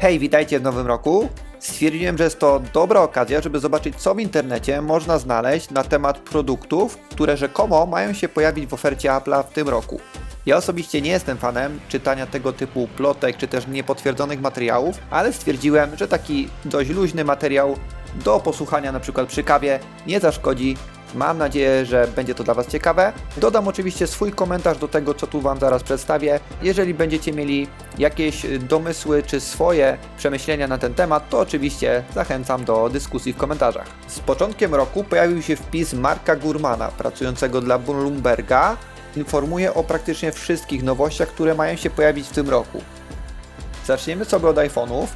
Hej, witajcie w nowym roku. Stwierdziłem, że jest to dobra okazja, żeby zobaczyć, co w internecie można znaleźć na temat produktów, które rzekomo mają się pojawić w ofercie Apple'a w tym roku. Ja osobiście nie jestem fanem czytania tego typu plotek czy też niepotwierdzonych materiałów, ale stwierdziłem, że taki dość luźny materiał do posłuchania na przykład przy kawie nie zaszkodzi. Mam nadzieję, że będzie to dla Was ciekawe. Dodam oczywiście swój komentarz do tego, co tu Wam zaraz przedstawię. Jeżeli będziecie mieli jakieś domysły czy swoje przemyślenia na ten temat, to oczywiście zachęcam do dyskusji w komentarzach. Z początkiem roku pojawił się wpis Marka Gurmana, pracującego dla Bloomberga. Informuje o praktycznie wszystkich nowościach, które mają się pojawić w tym roku. Zaczniemy sobie od iPhone'ów.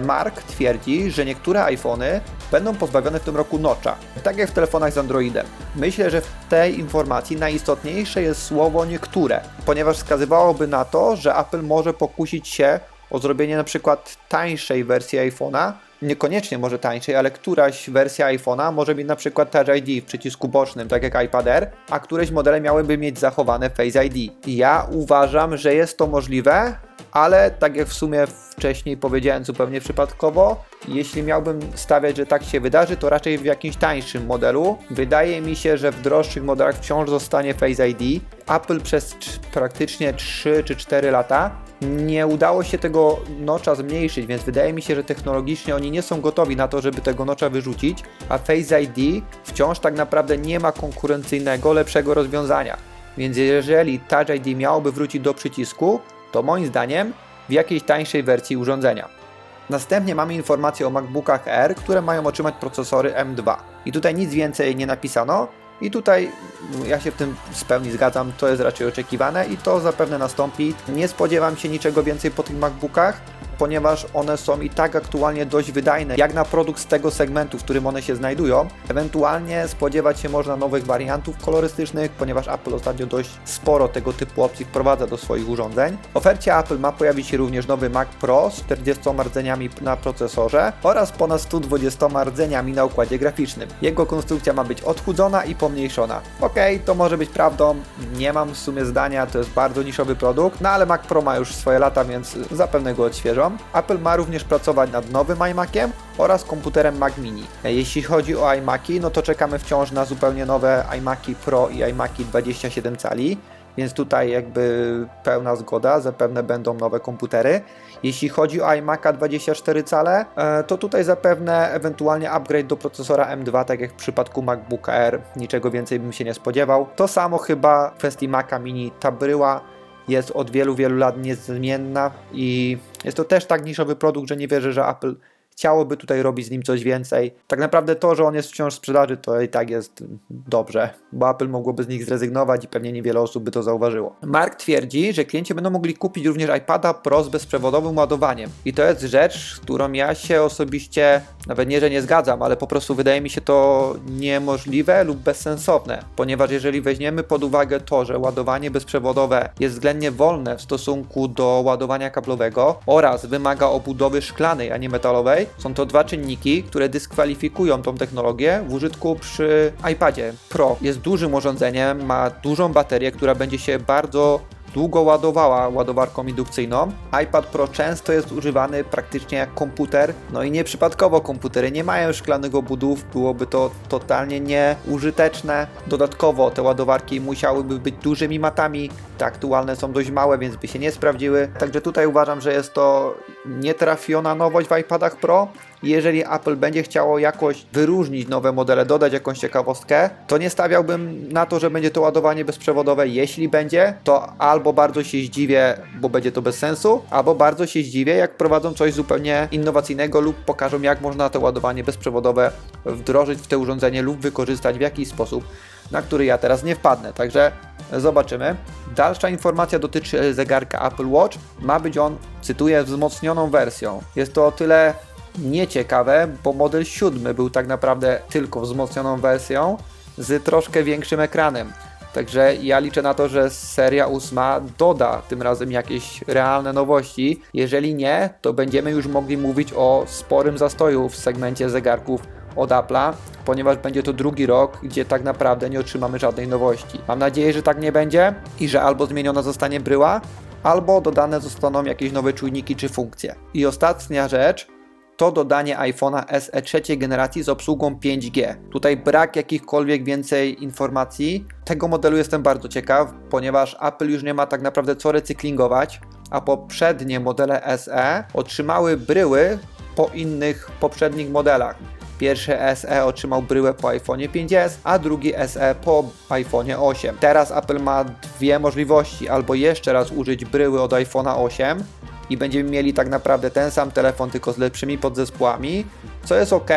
Mark twierdzi, że niektóre iPhony będą pozbawione w tym roku notcha, tak jak w telefonach z Androidem. Myślę, że w tej informacji najistotniejsze jest słowo niektóre, ponieważ wskazywałoby na to, że Apple może pokusić się o zrobienie na przykład tańszej wersji iPhone'a, niekoniecznie może tańszej, ale któraś wersja iPhone'a może mieć na przykład Touch ID w przycisku bocznym, tak jak iPad Air, a któreś modele miałyby mieć zachowane Face ID. Ja uważam, że jest to możliwe, ale tak jak w sumie wcześniej powiedziałem zupełnie przypadkowo, jeśli miałbym stawiać, że tak się wydarzy, to raczej w jakimś tańszym modelu. Wydaje mi się, że w droższych modelach wciąż zostanie Face ID. Apple przez praktycznie 3 czy 4 lata nie udało się tego nocza zmniejszyć, więc wydaje mi się, że technologicznie oni nie są gotowi na to, żeby tego nocza wyrzucić, a Face ID wciąż tak naprawdę nie ma konkurencyjnego, lepszego rozwiązania. Więc jeżeli Touch ID miałoby wrócić do przycisku, to moim zdaniem w jakiejś tańszej wersji urządzenia. Następnie mamy informacje o MacBookach Air, które mają otrzymać procesory M2. I tutaj nic więcej nie napisano. I tutaj mm, ja się w tym w pełni zgadzam, to jest raczej oczekiwane i to zapewne nastąpi. Nie spodziewam się niczego więcej po tych MacBookach, ponieważ one są i tak aktualnie dość wydajne, jak na produkt z tego segmentu, w którym one się znajdują. Ewentualnie spodziewać się można nowych wariantów kolorystycznych, ponieważ Apple ostatnio dość sporo tego typu opcji wprowadza do swoich urządzeń. W ofercie Apple ma pojawić się również nowy Mac Pro z 40 rdzeniami na procesorze oraz ponad 120 rdzeniami na układzie graficznym. Jego konstrukcja ma być odchudzona i pomniejszona. Okej, to może być prawdą, nie mam w sumie zdania, to jest bardzo niszowy produkt, no ale Mac Pro ma już swoje lata, więc zapewne go odświeżą. Apple ma również pracować nad nowym iMaciem oraz komputerem Mac Mini. Jeśli chodzi o iMaki, no to czekamy wciąż na zupełnie nowe iMaki Pro i iMaki 27 cali. Więc tutaj jakby pełna zgoda, zapewne będą nowe komputery. Jeśli chodzi o iMac'a 24 cale, e, to tutaj zapewne ewentualnie upgrade do procesora M2, tak jak w przypadku MacBook Air. Niczego więcej bym się nie spodziewał. To samo chyba w kwestii Maca Mini. Ta bryła jest od wielu, wielu lat niezmienna i jest to też tak niszowy produkt, że nie wierzę, że Apple chciałoby tutaj robić z nim coś więcej. Tak naprawdę to, że on jest wciąż w sprzedaży, to i tak jest dobrze, bo Apple mogłoby z nich zrezygnować i pewnie niewiele osób by to zauważyło. Mark twierdzi, że klienci będą mogli kupić również iPada Pro z bezprzewodowym ładowaniem. I to jest rzecz, z którą ja się osobiście, nawet nie, że nie zgadzam, ale po prostu wydaje mi się to niemożliwe lub bezsensowne, ponieważ jeżeli weźmiemy pod uwagę to, że ładowanie bezprzewodowe jest względnie wolne w stosunku do ładowania kablowego oraz wymaga obudowy szklanej, a nie metalowej, są to dwa czynniki, które dyskwalifikują tą technologię w użytku przy iPadzie Pro. Jest dużym urządzeniem, ma dużą baterię, która będzie się bardzo długo ładowała ładowarką indukcyjną. iPad Pro często jest używany praktycznie jak komputer, no i nieprzypadkowo komputery nie mają szklanych obudów, byłoby to totalnie nieużyteczne. Dodatkowo te ładowarki musiałyby być dużymi matami, te aktualne są dość małe, więc by się nie sprawdziły. Także tutaj uważam, że jest to nietrafiona nowość w iPadach Pro. Jeżeli Apple będzie chciało jakoś wyróżnić nowe modele, dodać jakąś ciekawostkę, to nie stawiałbym na to, że będzie to ładowanie bezprzewodowe. Jeśli będzie, to albo bardzo się zdziwię, bo będzie to bez sensu, albo bardzo się zdziwię, jak prowadzą coś zupełnie innowacyjnego lub pokażą, jak można to ładowanie bezprzewodowe wdrożyć w te urządzenie lub wykorzystać w jakiś sposób, na który ja teraz nie wpadnę. Także zobaczymy. Dalsza informacja dotyczy zegarka Apple Watch. Ma być on, cytuję, wzmocnioną wersją. Jest to o tyle nieciekawe, bo model 7 był tak naprawdę tylko wzmocnioną wersją z troszkę większym ekranem. Także ja liczę na to, że seria 8 doda tym razem jakieś realne nowości. Jeżeli nie, to będziemy już mogli mówić o sporym zastoju w segmencie zegarków od Apple'a, ponieważ będzie to drugi rok, gdzie tak naprawdę nie otrzymamy żadnej nowości. Mam nadzieję, że tak nie będzie i że albo zmieniona zostanie bryła, albo dodane zostaną jakieś nowe czujniki czy funkcje. I ostatnia rzecz to dodanie iPhone'a SE trzeciej generacji z obsługą 5G. Tutaj brak jakichkolwiek więcej informacji. Tego modelu jestem bardzo ciekaw, ponieważ Apple już nie ma tak naprawdę co recyklingować, a poprzednie modele SE otrzymały bryły po innych poprzednich modelach. Pierwszy SE otrzymał bryłę po iPhone 5s, a drugi SE po iPhone 8. Teraz Apple ma dwie możliwości: albo jeszcze raz użyć bryły od iPhone'a 8 i będziemy mieli tak naprawdę ten sam telefon, tylko z lepszymi podzespołami, co jest ok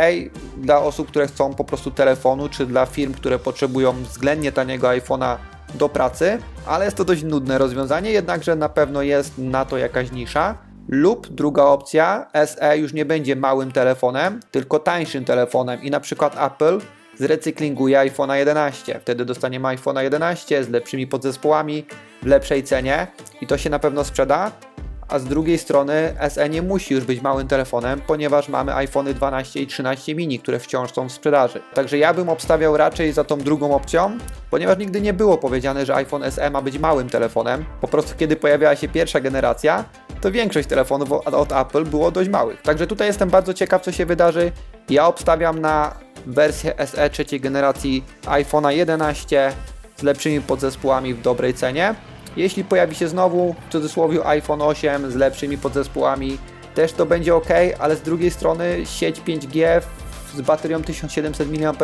dla osób, które chcą po prostu telefonu, czy dla firm, które potrzebują względnie taniego iPhone'a do pracy, ale jest to dość nudne rozwiązanie, jednakże na pewno jest na to jakaś nisza. Lub druga opcja, SE już nie będzie małym telefonem, tylko tańszym telefonem i na przykład Apple zrecyklinguje iPhone'a 11. Wtedy dostaniemy iPhone'a 11 z lepszymi podzespołami, w lepszej cenie i to się na pewno sprzeda. A z drugiej strony SE nie musi już być małym telefonem, ponieważ mamy iPhony 12 i 13 mini, które wciąż są w sprzedaży. Także ja bym obstawiał raczej za tą drugą opcją, ponieważ nigdy nie było powiedziane, że iPhone SE ma być małym telefonem. Po prostu kiedy pojawiała się pierwsza generacja, to większość telefonów od Apple było dość małych. Także tutaj jestem bardzo ciekaw, co się wydarzy. Ja obstawiam na wersję SE trzeciej generacji iPhone'a 11 z lepszymi podzespołami w dobrej cenie. Jeśli pojawi się znowu w cudzysłowie iPhone 8 z lepszymi podzespołami, też to będzie ok, ale z drugiej strony sieć 5G w- z baterią 1700 mAh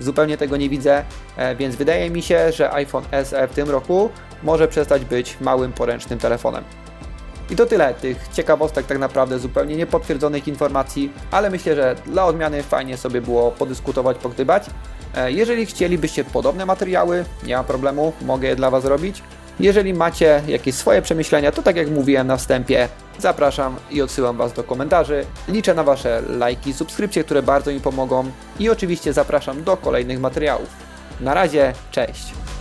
zupełnie tego nie widzę, e, więc wydaje mi się, że iPhone SE w tym roku może przestać być małym poręcznym telefonem. I to tyle tych ciekawostek, tak naprawdę zupełnie niepotwierdzonych informacji, ale myślę, że dla odmiany fajnie sobie było podyskutować, pogdybać. E, Jeżeli chcielibyście podobne materiały, nie ma problemu, mogę je dla Was robić. Jeżeli macie jakieś swoje przemyślenia, to tak jak mówiłem na wstępie, zapraszam i odsyłam Was do komentarzy. Liczę na Wasze lajki subskrypcje, które bardzo mi pomogą i oczywiście zapraszam do kolejnych materiałów. Na razie, cześć!